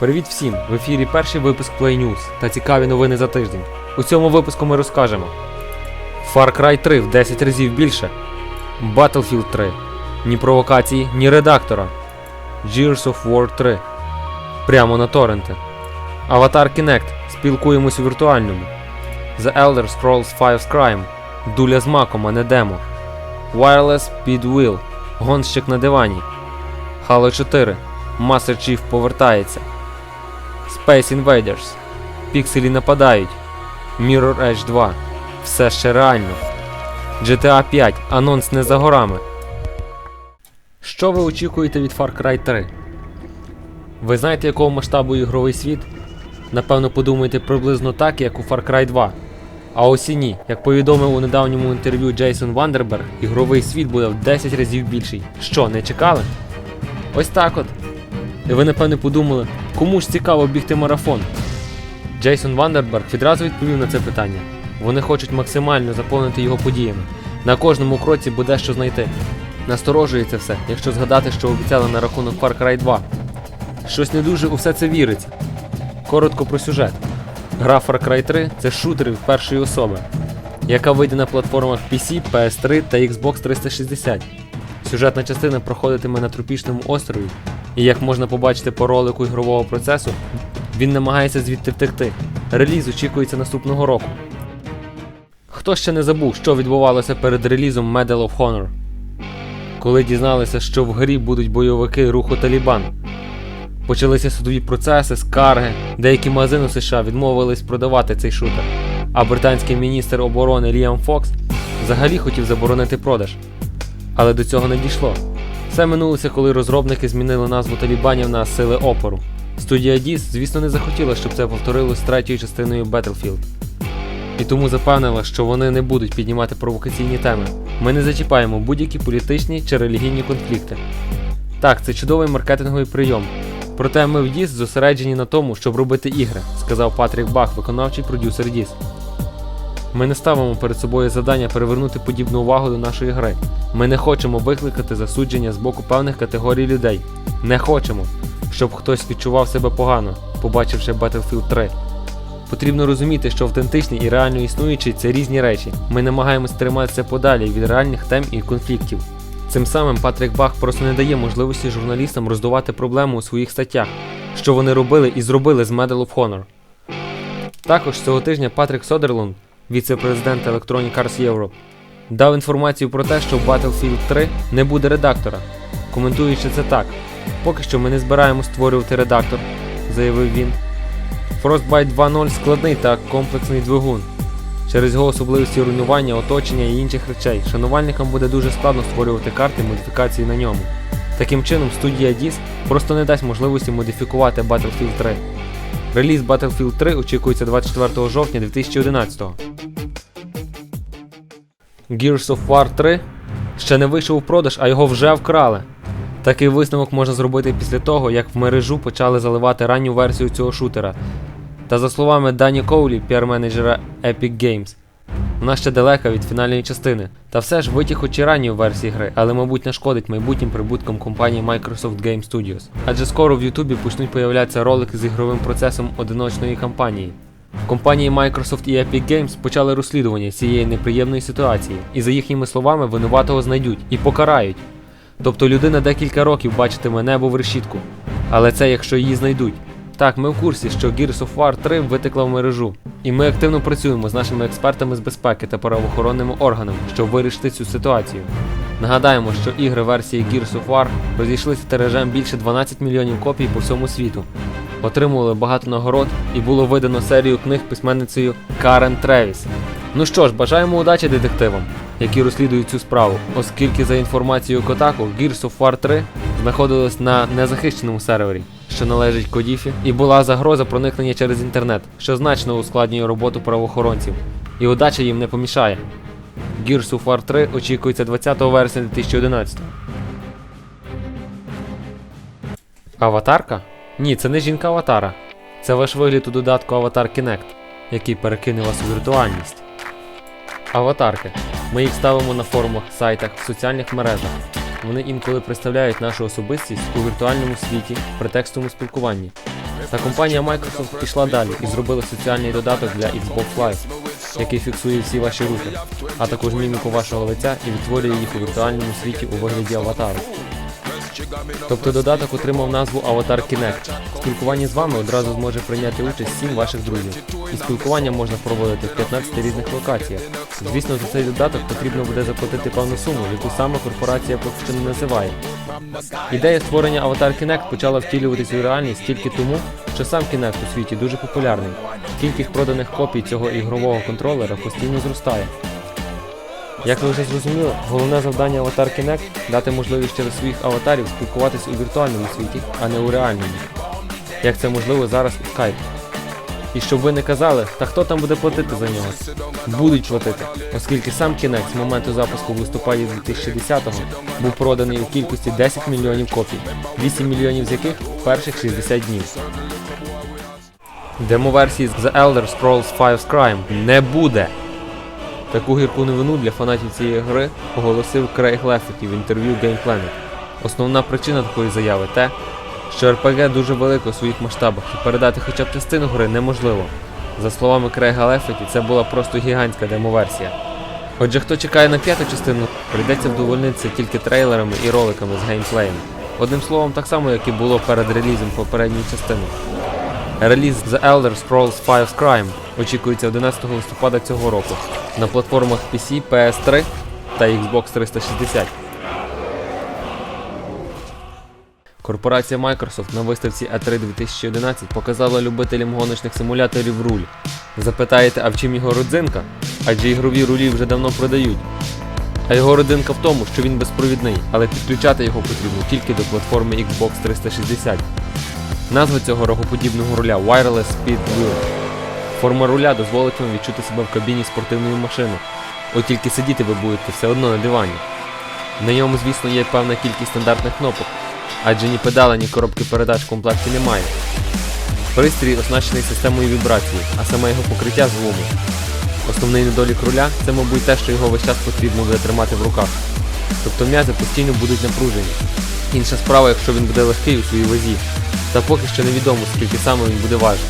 Привіт всім! В ефірі перший випуск Play News та цікаві новини за тиждень. У цьому випуску ми розкажемо. Far Cry 3 в 10 разів більше, Battlefield 3, ні провокації, ні редактора, Gears of War 3, прямо на торренти, Avatar Kinect, спілкуємось у віртуальному, The Elder Scrolls 5 Skyrim, дуля з маком, а не демо, Wireless Speedwheel, гонщик на дивані, Halo 4, Master Chief повертається. Space Invaders. Пікселі нападають. Mirror Edge 2. Все ще реально. GTA 5. Анонс не за горами. Що ви очікуєте від Far Cry 3? Ви знаєте, якого масштабу ігровий світ? Напевно, подумаєте приблизно так, як у Far Cry 2. А ось і ні, як повідомив у недавньому інтерв'ю Джейсон Вандерберг, ігровий світ буде в 10 разів більший. Що, не чекали? Ось так от. І ви напевне подумали, кому ж цікаво бігти марафон? Джейсон Вандерберг відразу відповів на це питання. Вони хочуть максимально заповнити його подіями. На кожному кроці буде що знайти. Насторожується все, якщо згадати, що обіцяли на рахунок Far Cry 2. Щось не дуже у все це віриться. Коротко про сюжет. Гра Far Cry 3 це шутер від першої особи, яка вийде на платформах PC, PS3 та Xbox 360. Сюжетна частина проходитиме на тропічному острові, і як можна побачити по ролику ігрового процесу, він намагається звідти втекти. Реліз очікується наступного року. Хто ще не забув, що відбувалося перед релізом Medal of Honor? Коли дізналися, що в грі будуть бойовики руху Талібан. Почалися судові процеси, скарги. Деякі магазини в США відмовились продавати цей шутер. А британський міністр оборони Ліам Фокс взагалі хотів заборонити продаж. Але до цього не дійшло. Все минулося, коли розробники змінили назву талібанів на сили опору. Студія DIS, звісно, не захотіла, щоб це повторилось третьою частиною Battlefield. І тому запевнила, що вони не будуть піднімати провокаційні теми. Ми не зачіпаємо будь-які політичні чи релігійні конфлікти. Так, це чудовий маркетинговий прийом. Проте ми в DIS зосереджені на тому, щоб робити ігри, сказав Патрік Бах, виконавчий продюсер DIS. Ми не ставимо перед собою завдання перевернути подібну увагу до нашої гри. Ми не хочемо викликати засудження з боку певних категорій людей. Не хочемо, щоб хтось відчував себе погано, побачивши Battlefield 3. Потрібно розуміти, що автентичний і реально існуючий це різні речі. Ми намагаємось триматися подалі від реальних тем і конфліктів. Цим самим Патрік Бах просто не дає можливості журналістам роздувати проблему у своїх статтях, що вони робили і зробили з Medal of Honor. Також цього тижня Патрік Содерлунд, віце-президент Electronic Arts Europe, дав інформацію про те, що в Battlefield 3 не буде редактора, коментуючи це так: поки що ми не збираємо створювати редактор, заявив він. Frostbite 2.0 складний та комплексний двигун. Через його особливості руйнування, оточення і інших речей, шанувальникам буде дуже складно створювати карти модифікації на ньому. Таким чином, студія DIS просто не дасть можливості модифікувати Battlefield 3. Реліз Battlefield 3 очікується 24 жовтня 2011-го. Gears of War 3 ще не вийшов у продаж, а його вже вкрали. Такий висновок можна зробити після того, як в мережу почали заливати ранню версію цього шутера. Та за словами Дані Коулі, піар-менеджера Epic Games, вона ще далека від фінальної частини. Та все ж витяг хоч і ранньої версії гри, але мабуть не шкодить майбутнім прибуткам компанії Microsoft Game Studios. Адже скоро в Ютубі почнуть появлятися ролики з ігровим процесом одиночної кампанії. Компанії Microsoft і Epic Games почали розслідування цієї неприємної ситуації, і за їхніми словами винуватого знайдуть і покарають. Тобто людина декілька років бачитиме небо в решітку. Але це якщо її знайдуть. Так, ми в курсі, що Gears of War 3 витекла в мережу, і ми активно працюємо з нашими експертами з безпеки та правоохоронними органами, щоб вирішити цю ситуацію. Нагадаємо, що ігри версії Gears of War розійшлися тиражем більше 12 мільйонів копій по всьому світу, отримували багато нагород і було видано серію книг письменницею Карен Тревіс. Ну що ж, бажаємо удачі детективам, які розслідують цю справу, оскільки за інформацією Kotaku, Gears of War 3 знаходилась на незахищеному сервері, що належить Кодіфі, і була загроза проникнення через інтернет, що значно ускладнює роботу правоохоронців. І удача їм не помішає. Gears of War 3 очікується 20 вересня 2011. Аватарка? Ні, це не жінка аватара. Це ваш вигляд у додатку Avatar Kinect, який перекине вас у віртуальність. Аватарки. Ми їх ставимо на форумах, сайтах, в соціальних мережах. Вони інколи представляють нашу особистість у віртуальному світі при текстовому спілкуванні. Та компанія Microsoft пішла далі і зробила соціальний додаток для Xbox Live, який фіксує всі ваші рухи, а також міміку вашого лиця і відтворює їх у віртуальному світі у вигляді аватару. Тобто додаток отримав назву Avatar Kinect. В спілкуванні з вами одразу зможе прийняти участь 7 ваших друзів. І спілкування можна проводити в 15 різних локаціях. Звісно, за цей додаток потрібно буде заплатити певну суму, яку саме корпорація поки що не називає. Ідея створення Avatar Kinect почала втілюватися у реальність тільки тому, що сам Kinect у світі дуже популярний. Кількість проданих копій цього ігрового контролера постійно зростає. Як ви вже зрозуміли, головне завдання Avatar Kinect – дати можливість через своїх аватарів спілкуватись у віртуальному світі, а не у реальному. Як це можливо зараз у Skype. І щоб ви не казали, та хто там буде платити за нього? Будуть платити, оскільки сам Kinect з моменту запуску в листопаді 2010-го був проданий у кількості 10 мільйонів копій, 8 мільйонів з яких перших 60 днів. Демо-версії з The Elder Scrolls 5 Skyrim не буде. Таку гірку новину для фанатів цієї гри оголосив Крейг Лефеті в інтерв'ю Game. Основна причина такої заяви те, що RPG дуже велика у своїх масштабах і передати хоча б частину гри неможливо. За словами Крейга Лефеті, це була просто гігантська демоверсія. Отже, хто чекає на п'яту частину, прийдеться вдовольнитися тільки трейлерами і роликами з геймплеєм. Одним словом, так само, як і було перед релізом попередньої частини. Реліз The Elder Scrolls 5 Skyrim очікується 11 листопада цього року на платформах PC, PS3 та Xbox 360. Корпорація Microsoft на виставці E3 2011 показала любителям гоночних симуляторів руль. Запитаєте, а в чим його родзинка? Адже ігрові рулі вже давно продають. А його родинка в тому, що він безпровідний, але підключати його потрібно тільки до платформи Xbox 360. Назва цього рогоподібного руля Wireless Speed Wheel. Форма руля дозволить вам відчути себе в кабіні спортивної машини. От тільки сидіти ви будете все одно на дивані. На ньому, звісно, є певна кількість стандартних кнопок, адже ні педала, ні коробки передач в комплекті немає. Пристрій оснащений системою вібрації, а саме його покриття з. Основний недолік руля це, мабуть, те, що його весь час потрібно буде тримати в руках. Тобто м'язи постійно будуть напружені. Інша справа, якщо він буде легкий у своїй вазі, та поки що невідомо, скільки саме він буде важити.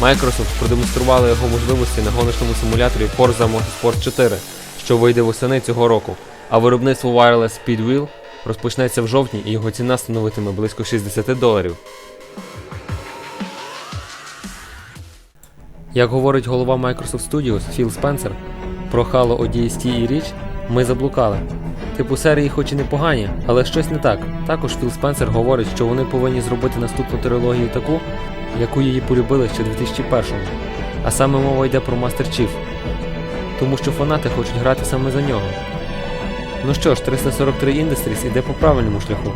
Microsoft продемонстрували його можливості на гоночному симуляторі Forza Motorsport 4, що вийде восени цього року, а виробництво Wireless Speed Wheel розпочнеться в жовтні і його ціна становитиме близько 60 доларів. Як говорить голова Microsoft Studios Філ Спенсер, про Halo ODST і Reach ми заблукали. Типу серії хоч і непогані, але щось не так. Також Філ Спенсер говорить, що вони повинні зробити наступну трилогію таку, яку її полюбили ще 2001-му. А саме мова йде про Master Chief. Тому що фанати хочуть грати саме за нього. Ну що ж, 343 Industries іде по правильному шляху.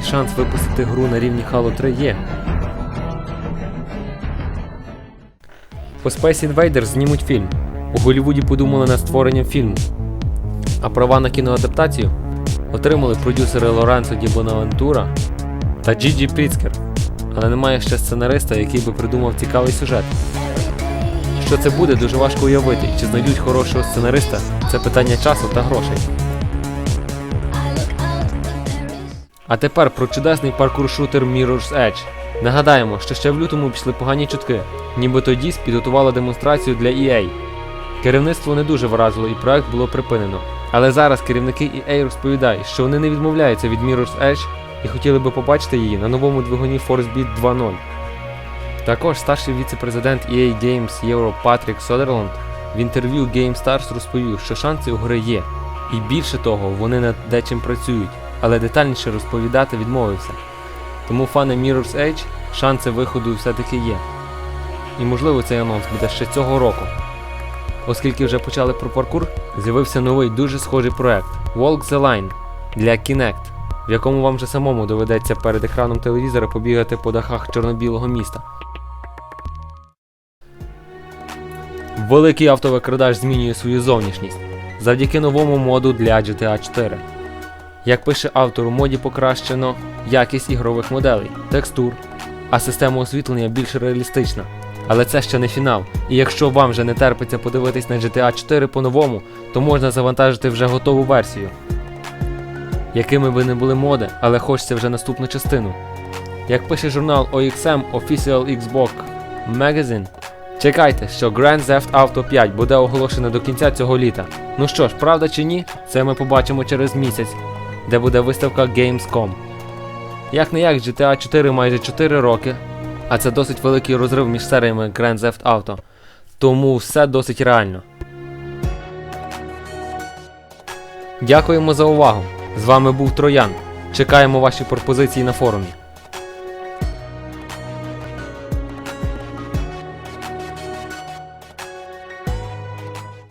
І шанс випустити гру на рівні Halo 3 є. По Space Invaders знімуть фільм. У Голлівуді подумали над створенням фільму. А права на кіноадаптацію отримали продюсери Лоренцо Ді Бонавентура та Джіджі Пріцкер, але немає ще сценариста, який би придумав цікавий сюжет. Що це буде, дуже важко уявити, чи знайдуть хорошого сценариста це питання часу та грошей. А тепер про чудесний паркур-шутер Mirror's Edge. Нагадаємо, що ще в лютому пішли погані чутки, нібито DIS підготувала демонстрацію для EA. Керівництво не дуже вразило і проект було припинено. Але зараз керівники EA розповідають, що вони не відмовляються від Mirror's Edge і хотіли би побачити її на новому двигуні ForceBeat 2.0. Також старший віце-президент EA Games Євро Патрік Содерланд в інтерв'ю GameStars розповів, що шанси у гри є. І більше того, вони над дечим працюють, але детальніше розповідати відмовився. Тому фани Mirror's Edge шанси виходу все-таки є. І можливо цей анонс буде ще цього року. Оскільки вже почали про паркур, з'явився новий дуже схожий проект Walk the Line для Kinect, в якому вам вже самому доведеться перед екраном телевізора побігати по дахах чорно-білого міста. Великий автовикрадаж змінює свою зовнішність завдяки новому моду для GTA 4. Як пише автор, у моді покращено якість ігрових моделей, текстур, а система освітлення більш реалістична. Але це ще не фінал. І якщо вам вже не терпиться подивитись на GTA 4 по-новому, то можна завантажити вже готову версію. Якими би не були моди, але хочеться вже наступну частину. Як пише журнал OXM Official Xbox Magazine, чекайте, що Grand Theft Auto 5 буде оголошено до кінця цього літа. Ну що ж, правда чи ні, це ми побачимо через місяць, де буде виставка Gamescom. Як не як GTA 4 майже 4 роки, а це досить великий розрив між серіями Grand Theft Auto, тому все досить реально. Дякуємо за увагу. З вами був Троян. Чекаємо ваші пропозиції на форумі.